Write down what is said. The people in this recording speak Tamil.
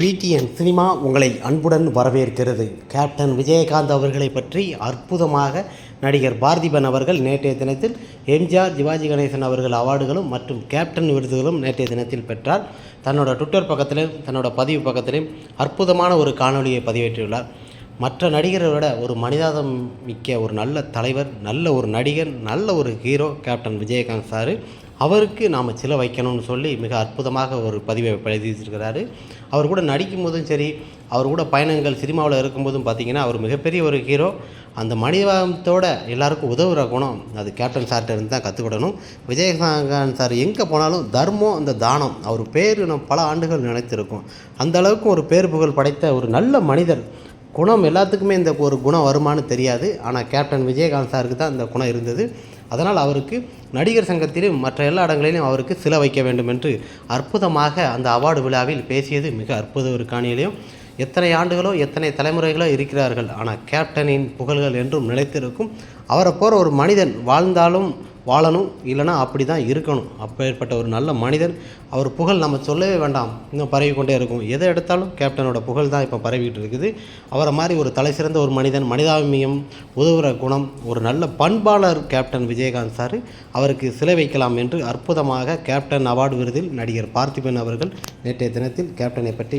பிடிஎன் சினிமா உங்களை அன்புடன் வரவேற்கிறது. கேப்டன் விஜயகாந்த் அவர்களை பற்றி அற்புதமாக நடிகர் பார்த்திபன் அவர்கள் நேற்றைய தினத்தில் எம்ஜிஆர் சிவாஜி கணேசன் அவர்கள் அவார்டுகளும் மற்றும் கேப்டன் விருதுகளும் நேற்றைய தினத்தில் பெற்றார். தன்னோட ட்விட்டர் பக்கத்திலும் தன்னோட பதிவு பக்கத்திலும் அற்புதமான ஒரு காணொளியை பதிவேற்றியுள்ளார். மற்ற நடிகரை விட ஒரு மனிதாதம் மிக்க ஒரு நல்ல தலைவர் நல்ல ஒரு நடிகர் நல்ல ஒரு ஹீரோ கேப்டன் விஜயகாந்த் சார். அவருக்கு நாம் சில வைக்கணும்னு சொல்லி மிக அற்புதமாக ஒரு பதிவை பதிவிட்டிருக்கிறாரு அவர் கூட நடிக்கும் போதும் சரி அவர் கூட பயணங்கள் சினிமாவில் இருக்கும்போதும் பார்த்திங்கன்னா அவர் மிகப்பெரிய ஒரு ஹீரோ. அந்த மனிதாபத்தோட எல்லாருக்கும் உதவுற குணம் அது கேப்டன் சார்கிட்ட இருந்து தான் கற்றுக்கிடணும் விஜயகாந்த் சார் எங்கே போனாலும் தர்மம் அந்த தானம். அவர் பேர் நம்ம பல ஆண்டுகள் நினைத்திருக்கோம். அந்த அளவுக்கு ஒரு பேர் புகழ் படைத்த ஒரு நல்ல மனிதர். குணம் எல்லாத்துக்குமே இந்த ஒரு குணம் வருமானு தெரியாது. ஆனால் கேப்டன் விஜயகாந்த் சாருக்கு தான் இந்த குணம் இருந்தது. அதனால் அவருக்கு நடிகர் சங்கத்திலும் மற்ற எல்லா இடங்களிலும் அவருக்கு சில வைக்க வேண்டும் என்று அற்புதமாக அந்த அவார்டு விழாவில் பேசியது மிக அற்புத ஒரு காணியிலையும் எத்தனை ஆண்டுகளோ எத்தனை தலைமுறைகளோ இருக்கிறார்கள். ஆனால் கேப்டனின் புகழ்கள் என்றும் நிலைத்திருக்கும். அவரை போகிற ஒரு மனிதன் வாழ்ந்தாலும் வாழணும் இல்லைனா அப்படி தான் இருக்கணும். அப்பேற்பட்ட ஒரு நல்ல மனிதன் அவர் புகழ் நம்ம சொல்லவே வேண்டாம். இன்னும் பரவி கொண்டே இருக்கும். எதை எடுத்தாலும் கேப்டனோட புகழ் தான் இப்போ பரவிட்டு இருக்குது. அவரை மாதிரி ஒரு தலை சிறந்த ஒரு மனிதன் மனிதாபிமியம் உதவுகிற குணம் ஒரு நல்ல பண்பாளர் கேப்டன் விஜயகாந்த் சார் அவருக்கு சிலை வைக்கலாம் என்று அற்புதமாக கேப்டன் அவார்டு விருதில் நடிகர் பார்த்திபன் அவர்கள் நேற்றைய தினத்தில் கேப்டனை பற்றி